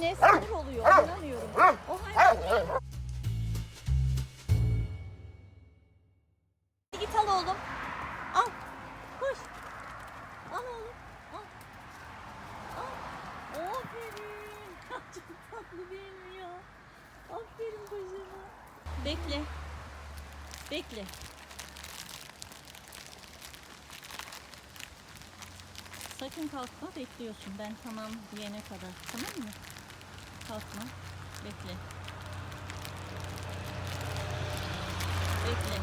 kendine sinir oluyor. Anlamıyorum. O hayvan... Git al oğlum. Al. Koş. Al oğlum. Al. Al. Aferin. Çok tatlı değil mi ya? Aferin kocama. Bekle. Bekle. Sakın kalkma bekliyorsun ben tamam diyene kadar. Tamam mı? Kalkma. Bekle. Bekle.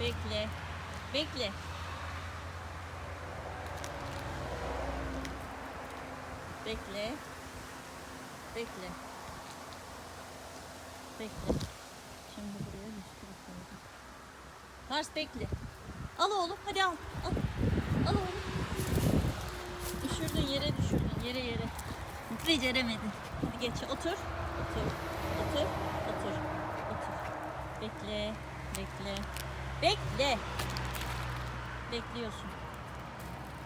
Bekle. Bekle. Bekle. Bekle. Bekle. Şimdi buraya bisküvi koydum. Pars bekle. Al oğlum hadi al. Al, al oğlum. Düşürdün yere düşürdün yere yere. Beceremedin. Hadi geç otur. Otur. Otur. Otur. Otur. Bekle. Bekle. Bekle. Bekliyorsun.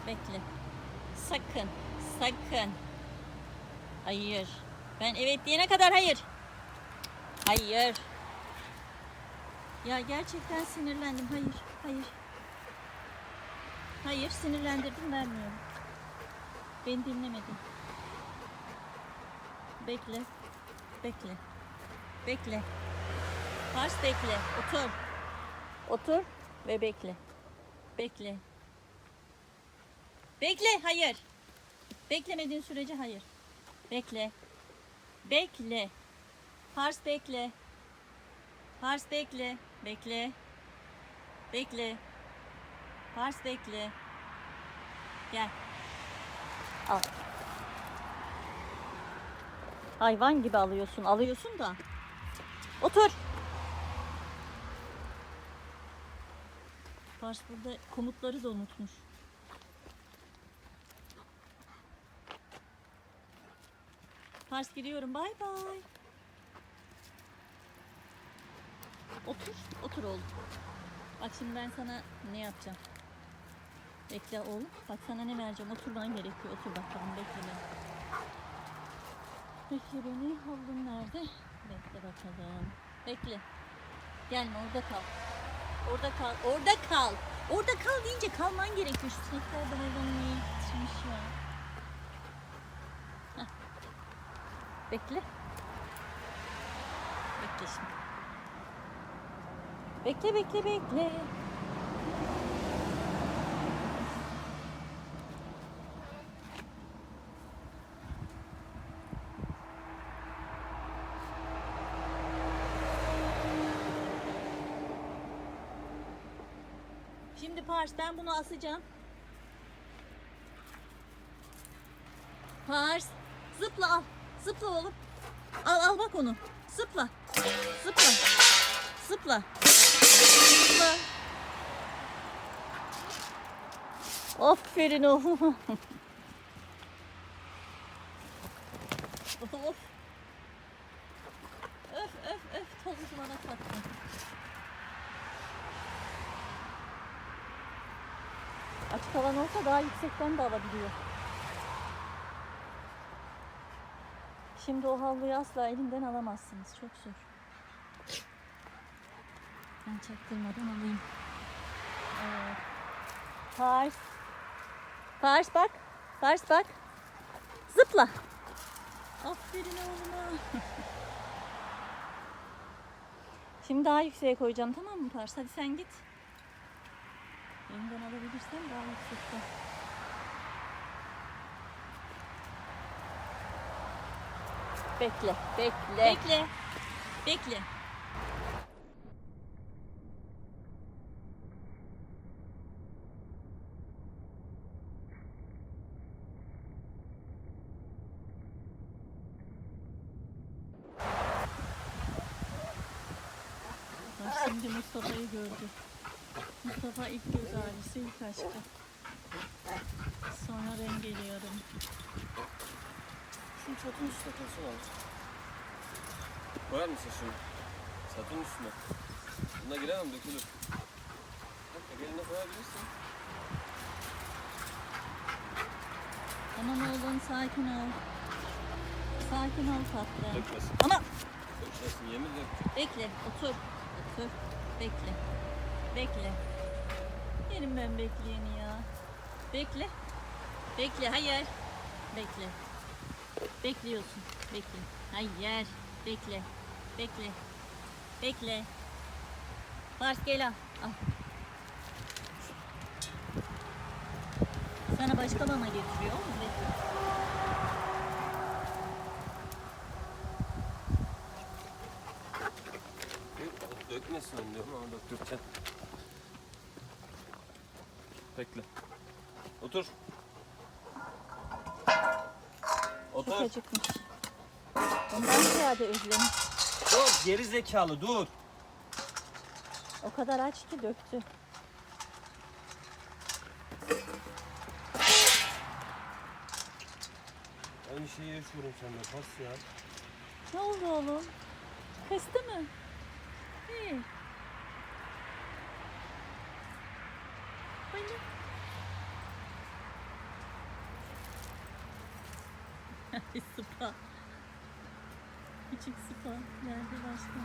Bekle. Sakın. Sakın. Hayır. Ben evet diyene kadar hayır. Hayır. Ya gerçekten sinirlendim. Hayır. Hayır. Hayır sinirlendirdim vermiyorum. Beni dinlemedin. Bekle. Bekle. Bekle. Pars bekle. Otur. Otur ve bekle. Bekle. Bekle. Hayır. Beklemediğin sürece hayır. Bekle. Bekle. Pars bekle. Pars bekle. Bekle. Bekle. Pars bekle. Gel. Al. Hayvan gibi alıyorsun. Alıyorsun da. Otur. Pars burada komutları da unutmuş. Pars gidiyorum. Bay bay. Otur. Otur oğlum. Bak şimdi ben sana ne yapacağım. Bekle oğlum. Bak sana ne vereceğim. Oturman gerekiyor. Otur bakalım. Bekle beni. Bekle beni. Havlun nerede? Bekle bakalım. Bekle. Gelme orada kal. Orada kal. Orada kal. Orada kal deyince kalman gerekiyor. Şu sinekler de hayvanını yetişmiş ya. Heh. Bekle. Bekle şimdi. Bekle bekle bekle. Pars ben bunu asacağım. Pars zıpla al. Zıpla oğlum. Al al bak onu. Zıpla. Zıpla. Zıpla. Zıpla. Aferin oğlum. Daha yüksekten de alabiliyor. Şimdi o havluyu asla elimden alamazsınız. Çok zor. Ben çaktırmadan alayım. Evet. Pars. Pars bak. Pars bak. Zıpla. Aferin oğluma. Şimdi daha yükseğe koyacağım tamam mı Pars? Hadi sen git. Elimden alabilirsen daha yüksekte. Bekle, bekle. Bekle. Bekle. Şimdi Mustafa'yı gördü. Mustafa ilk göz ağrısı, ilk aşkı. Sonra ben geliyorum. Şunu çatının üstüne koysana abi. Koyar mısın şunu? Çatının üstüne. Buna giremem dökülür. Bak eline koyabilirsin. Tamam oğlum sakin ol. Sakin ol tatlım. Dökmesin. Ama Dökmesin yemin dök. bekle otur. Otur. Bekle. Bekle. Yerim ben bekleyeni ya. Bekle. Bekle hayır. Bekle. Bekliyorsun. Bekle. Hayır. Bekle. Bekle. Bekle. Pars gel al. Al. Sana başka mama getiriyor mu? Bekle. Dök- Dökmesin diyorum ama döktürten. Bekle. Otur. Çok Otur. acıkmış. Ondan ziyade özlemiş. Dur geri zekalı dur. O kadar aç ki döktü. Aynı şeyi yaşıyorum seninle pas ya. Ne oldu oğlum? Kıstı mı? İyi. Küçük sıpa. Nerede başka?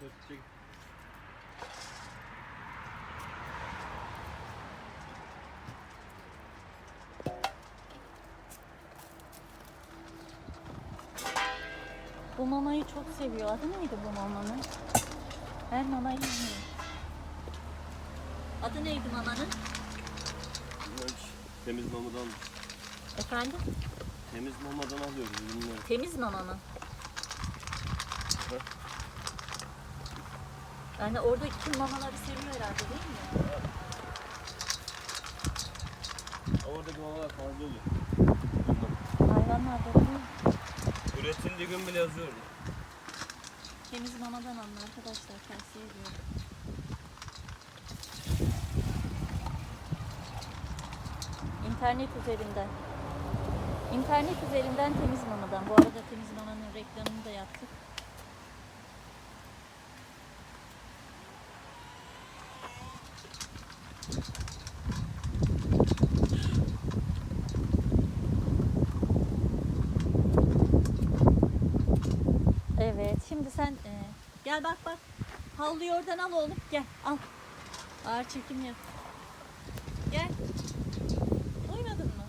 Dur çek. Bu mamayı çok seviyor. Adı neydi bu mamanın? Her mamayı yiyor. Adı neydi mamanın? Temiz mamadan, Efendim? temiz mamadan alıyoruz bilmiyorum. Temiz mama mı? Yani oradaki tüm mamaları seviyor herhalde değil mi? Oradaki mamalar fazla oluyor. Hayvanlar da değil? Üretildiği gün bile yazıyorum. Temiz mamadan alın arkadaşlar tavsiye ediyorum. İnternet üzerinden. İnternet üzerinden temiz mamadan. Bu arada temiz mamanın reklamını da yaptık. Evet, şimdi sen e, gel bak bak. Havluyu oradan al oğlum. Gel, al. Ağır çekim yap. Gel. Duymadın mı?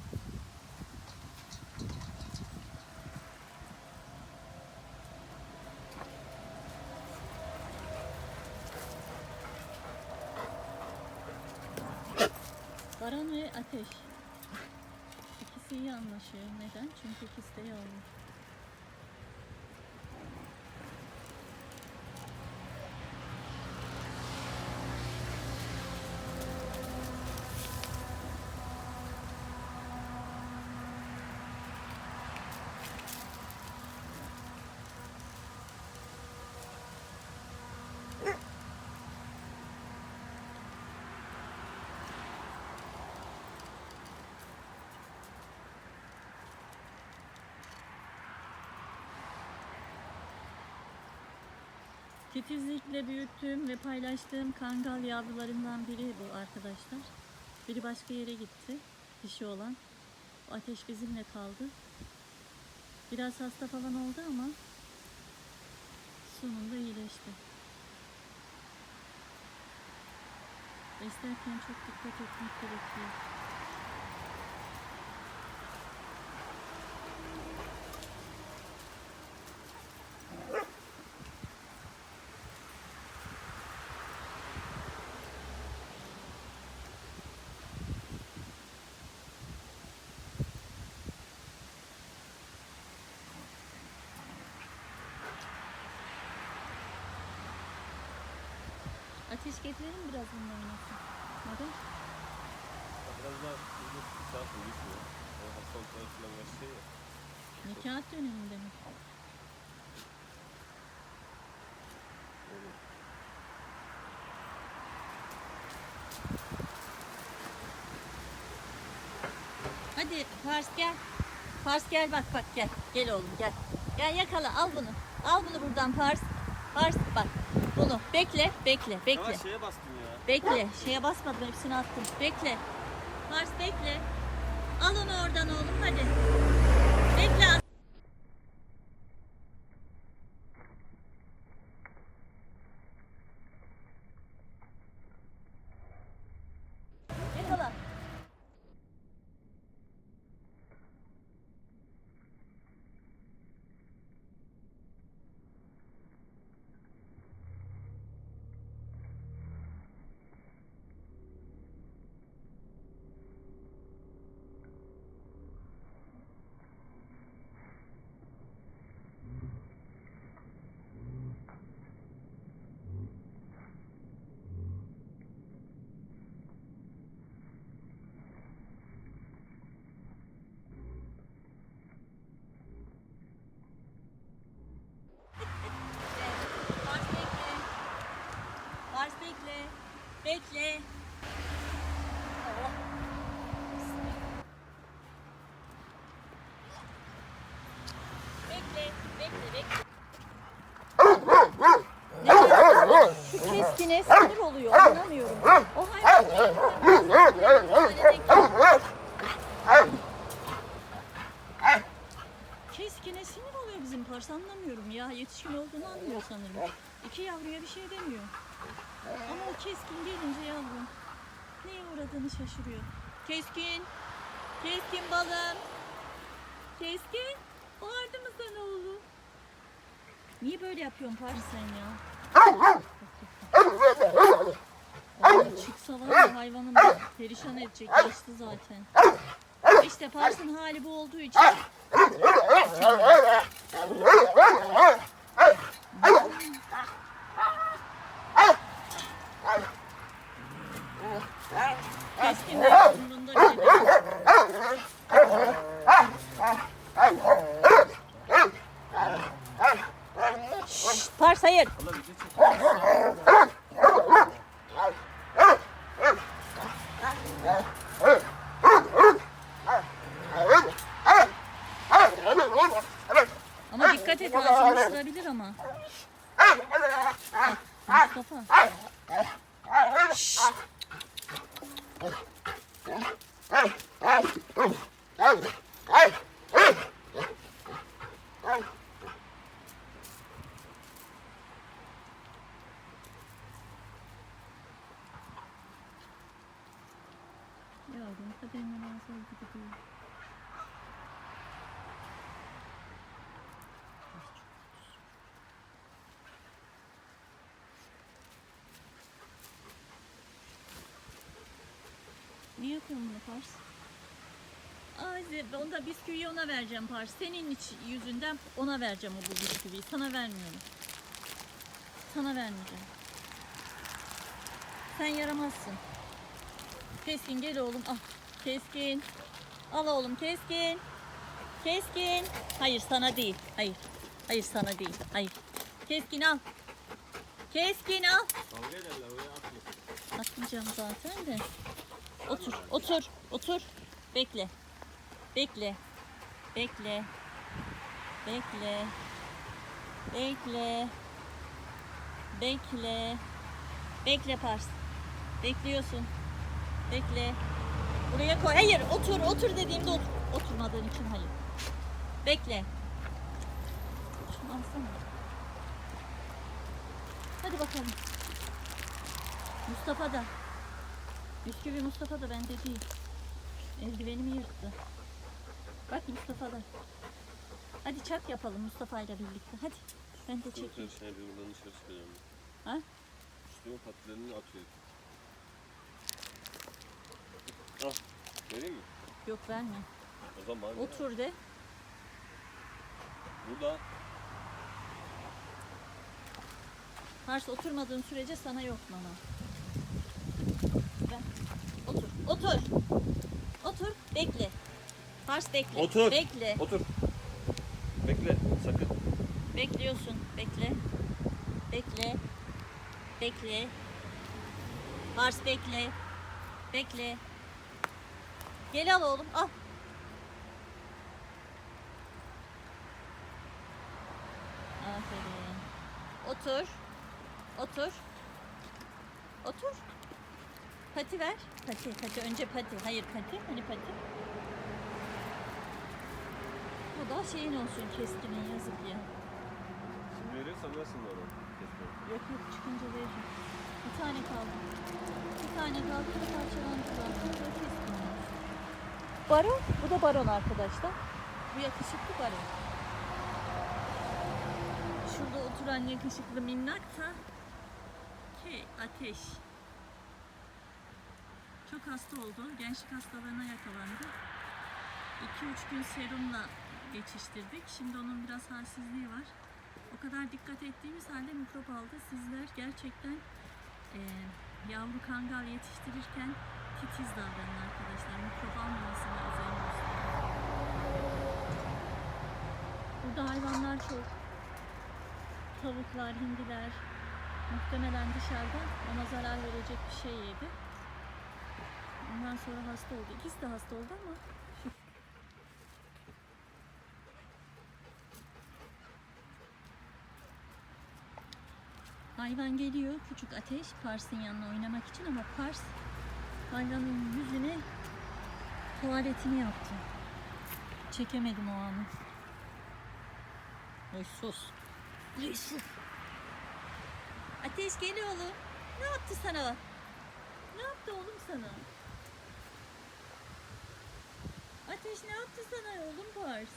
Baran ve Ateş. İkisi iyi anlaşıyor. Neden? Çünkü ikisi de yavru. Titizlikle büyüttüğüm ve paylaştığım kangal yavrularından biri bu arkadaşlar. Biri başka yere gitti. Dişi olan. O ateş bizimle kaldı. Biraz hasta falan oldu ama sonunda iyileşti. Beslerken çok dikkat etmek gerekiyor. Ateş getirelim biraz bununla oynasın? Neden? Biraz daha uzun saat geçmiyor? O hastalıklar falan başlıyor ya. Nikah döneminde mi? Hadi Pars gel. Pars gel bak bak gel. Gel oğlum gel. Gel yakala al bunu. Al bunu buradan Pars. Pars bak. Bunu bekle bekle bekle. Ama şeye bastım ya. Bekle. Şeye basmadım hepsini attım. Bekle. Pars bekle. Al onu oradan oğlum hadi. Bekle. at- Yakala. Pars bekle. Pars bekle. Bekle. Allah. Bekle, bekle, bekle. Şu keskine sinir oluyor, anlamıyorum. O hayvan Keskine sinir oluyor bizim pars anlamıyorum ya. Yetişkin olduğunu anlıyor sanırım. İki yavruya bir şey demiyor. Ama o keskin gelince yavrum neye uğradığını şaşırıyor. Keskin, keskin balım. Keskin, bağırdı mı sana oğlum? Niye böyle yapıyorsun Paris sen ya? Ay, çıksa var ya hayvanın perişan edecek geçti zaten. İşte Pars'ın hali bu olduğu için keskin de umurunda değil. Şşt, Pars hayır. Allah video çek. Ama dikkat et ağzını ısırabilir ama. Mustafa. Şşt. Niye bunu Pars? Ay Ze- onda bisküviyi ona vereceğim Pars. Senin yüzünden ona vereceğim o bu bisküviyi. Sana vermiyorum. Sana vermeyeceğim. Sen yaramazsın. Keskin gel oğlum al. Keskin. Al oğlum keskin. Keskin. Hayır sana değil. Hayır. Hayır sana değil. Hayır. Keskin al. Keskin al. Kavga ederler oraya. Atmayacağım zaten de. Otur, otur, otur. Bekle. Bekle. Bekle. Bekle. Bekle. Bekle. Bekle Pars. Bekliyorsun. Bekle. Buraya koy. Hayır, otur, otur dediğimde otur. Oturmadığın için hayır. Bekle. Şunu alsana. Hadi bakalım. Mustafa da. Bisküvi Mustafa da bende değil. Eldivenimi yırttı. Bak Mustafa da. Hadi çak yapalım Mustafa ile birlikte. Hadi. Ben de çekeyim. şey bir buradan dışarı çıkacağım. Ha? Üstüme patilerini atıyor. Al. Vereyim mi? Yok verme. O zaman. Otur de. Burada. Pars oturmadığın sürece sana yok mama. Otur. Otur. Bekle. Pars bekle. Otur. Bekle. Otur. Bekle. Sakın. Bekliyorsun. Bekle. Bekle. Bekle. Pars bekle. Bekle. Gel al oğlum. Al. Aferin. Otur. Otur. Otur. Pati ver. Pati, pati. Önce pati. Hayır pati. Hani pati? Bu da şeyin olsun keskinin yazık ya. Şimdi veriyorsam versin de onu. Yok yok çıkınca veririm. Bir tane kaldı. Bir tane kaldı. Bir parçalandı zaten. Böyle keskin. Baron. Bu da baron arkadaşlar. Bu yakışıklı baron. Şurada oturan yakışıklı minnak da ki ateş. Çok hasta oldu. Gençlik hastalığına yakalandı. 2-3 gün serumla geçiştirdik. Şimdi onun biraz halsizliği var. O kadar dikkat ettiğimiz halde mikrop aldı. Sizler gerçekten eee, yavru kangal yetiştirirken titiz davranın arkadaşlar. Mikrop almamasına özen. Burada hayvanlar çok. Tavuklar, hindiler. Muhtemelen dışarıda ona zarar verecek bir şey yedi. Ondan sonra hasta oldu. İkisi de hasta oldu ama Hayvan geliyor küçük ateş Pars'ın yanına oynamak için ama Pars hayvanın yüzüne tuvaletini yaptı. Çekemedim o anı. Oy sus. Oy sus. Ateş gel oğlum. Ne yaptı sana? Ne yaptı oğlum sana? Ateş ne yaptı sana oğlum Pars?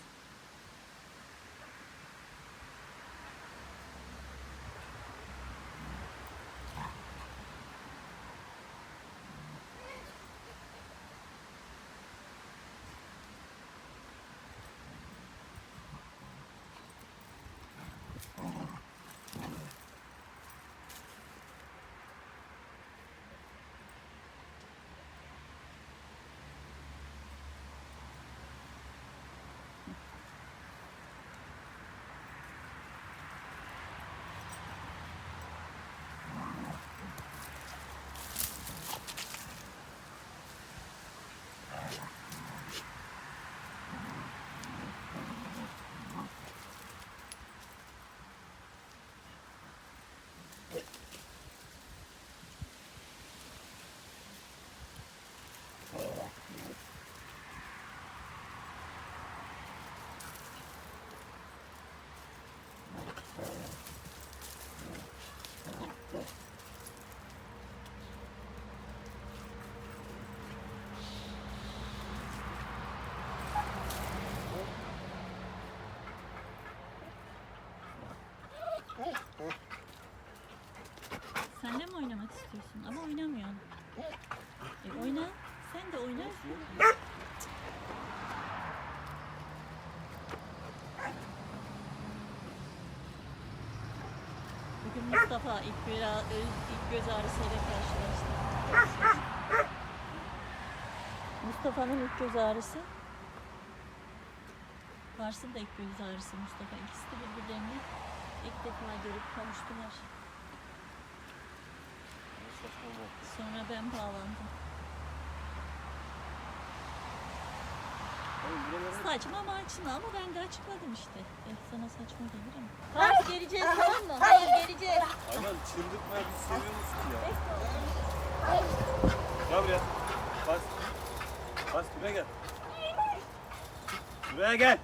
Senle mi oynamak istiyorsun? Ama oynamıyorsun. E oyna. Sen de oyna. Bugün Mustafa ilk, biraz, ilk göz ağrısıyla karşılaştı. Mustafa'nın ilk göz ağrısı. Varsın da ilk göz ağrısı Mustafa. İkisi de birbirlerini ilk defa görüp kavuştular. Sonra ben bağlandım. Saçma maçma ama ben de açıkladım işte. Eh, sana saçma gelir ama. Hayır geleceğiz tamam mı? Hayır geleceğiz. Hayvan çıldırtmaya biz seviyoruz ki ya. Gel buraya. Bas. Bas buraya gel. Buraya gel.